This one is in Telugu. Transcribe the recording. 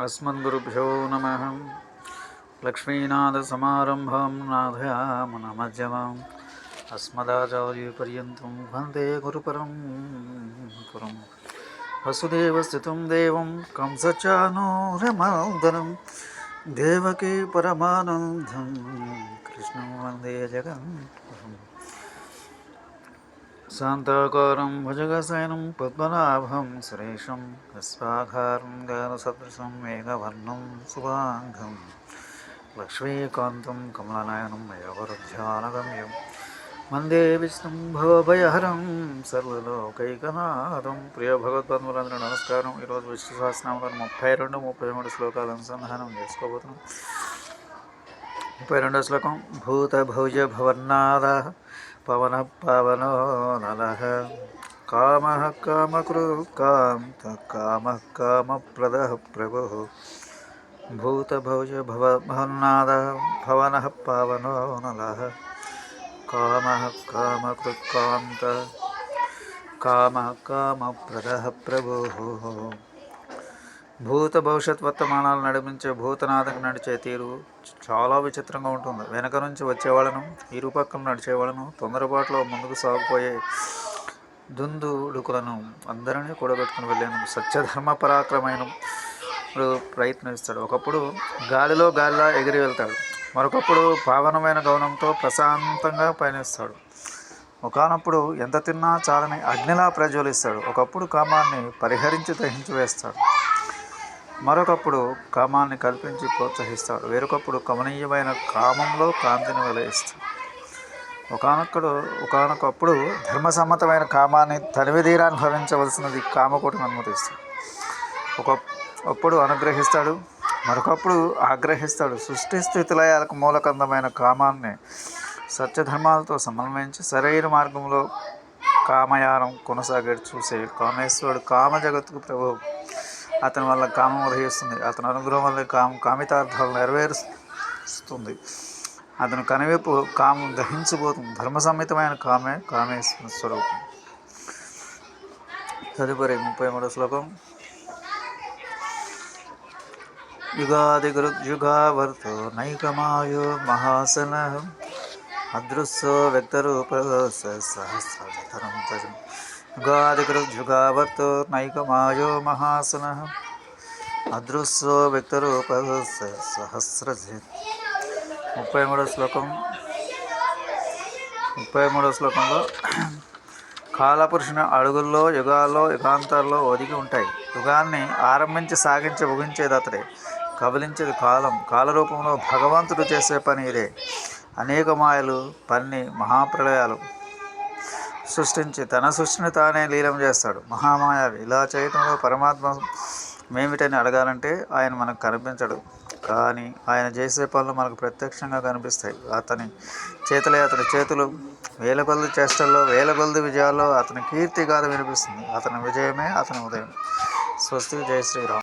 अस्मद्गुरुभ्यो नमः। लक्ष्मीनाथसमारम्भां नाथयामनमध्यमाम् अस्मदाचार्यपर्यन्तं वंदे गुरुपरं पुरं वसुदेवस्थितं देवं कंसचानूरमर्दनं। देवकी परमानन्दं। कृष्णं वंदे जगन्गुरुम् శాంతాకారం భుజగశయనం పద్మనాభం సురేషం విశ్వాఘారం గానసదృశం మేఘవర్ణం శుభాంగం. లక్ష్మీకాంతం కమలనయనం మయవరుధ్యానగమ్యం వందే విష్ణుం భవభయహరం సర్వలోకైకనాథం. ప్రియ భగవద్బంధువులందరూ నమస్కారం. ఈరోజు విష్ణు సహస్రనామం ముప్పై రెండు ముప్పై మూడు శ్లోకాలు అనుసంధానం చేసుకోబోతున్నాం. ముప్పై రెండో శ్లోకం. భూత భౌజ భవర్నాద पवन पवनो नल। काम काम काम काम काम कामप्रदः प्रभु। भूतभौज भव पवन भवनः पावनो काम काम काम काम प्रद प्रभु। భూత భవిష్యత్ వర్తమానాలు నడిపించే భూతనాథకు నడిచే తీరు చాలా విచిత్రంగా ఉంటుంది. వెనక నుంచి వచ్చేవాళ్ళను ఇరుపక్కన నడిచేవాళ్ళను తొందరపాటులో ముందుకు సాగిపోయే దుందుడుకులను అందరినీ కూడబెట్టుకుని వెళ్ళాను సత్యధర్మ పరాక్రమైన ప్రయత్నిస్తాడు. ఒకప్పుడు గాలిలో గాలిలా ఎగిరి వెళ్తాడు. మరొకప్పుడు పావనమైన గౌనంతో ప్రశాంతంగా పయనిస్తాడు. ఒకనప్పుడు ఎంత తిన్నా చాలని అగ్నిలా ప్రజ్వలిస్తాడు. ఒకప్పుడు కామాన్ని పరిహరించి దహించి వేస్తాడు. మరొకప్పుడు కామాన్ని కల్పించి ప్రోత్సహిస్తాడు. వేరొకప్పుడు కమనీయమైన కామంలో కాంతిని వెలయిస్తాడు. ఒకనొక్కడు ఒకనొకప్పుడు ధర్మసమ్మతమైన కామాన్ని తనివిదీరా అనుభవించవలసినది కామకోటిని అనుమతిస్తాడు. ఒక అప్పుడు అనుగ్రహిస్తాడు మరొకప్పుడు ఆగ్రహిస్తాడు. సృష్టి స్థితిలయాలకు మూలకందమైన కామాన్ని సత్యధర్మాలతో సమన్వయించి సరైన మార్గంలో కామయానం కొనసాగేది చూసే కామేశ్వరుడు కామ జగత్తుకు ప్రభు అతని వల్ల కామం ఉదయిస్తుంది. అతని అనుగ్రహం వల్ల కామ కామితార్థాలు నెరవేరుస్తుంది. అతను కనివైపు కామం దహించిపోతుంది. ధర్మ సమ్మితమైన కామే కామేశ్వర స్వరూపం. తదుపరి ముప్పై మూడో శ్లోకం. యుగాది గురుయుగావర్తో నైకమాయో మహాసన అదృశ్యో వ్యక్తరూప సహస్రతరం తరం యుగాదికృజుగావర్తో నైకమాయో మహాసన అదృశ్యో వ్యక్తరూప సహస్రజ ముప్పై మూడో శ్లోకం. ముప్పై మూడో శ్లోకంలో కాలపురుషుని అడుగుల్లో యుగాల్లో యుగాంతాల్లో ఒదిగి ఉంటాయి. యుగాన్ని ఆరంభించి సాగించి ముగించేది అతడే. కబలించేది కాలం. కాలరూపంలో భగవంతుడు చేసే పని ఇదే. అనేక మాయలు పన్ని మహాప్రళయాలు. సృష్టించి తన సృష్టిని తానే లీలం చేస్తాడు. మహామాయావి ఇలా చేయటంలో పరమాత్మ మేమిటని అడగాలంటే ఆయన మనకు కనిపించడు. కానీ ఆయన చేసే పనులు మనకు ప్రత్యక్షంగా కనిపిస్తాయి. అతని చేతులే అతని చేతులు. వేల కొలది చేష్టల్లో వేల కొలది విజయాల్లో అతని కీర్తి గాథ వినిపిస్తుంది. అతని విజయమే అతని ఉదయం. స్వస్తి. జయ శ్రీరామ్.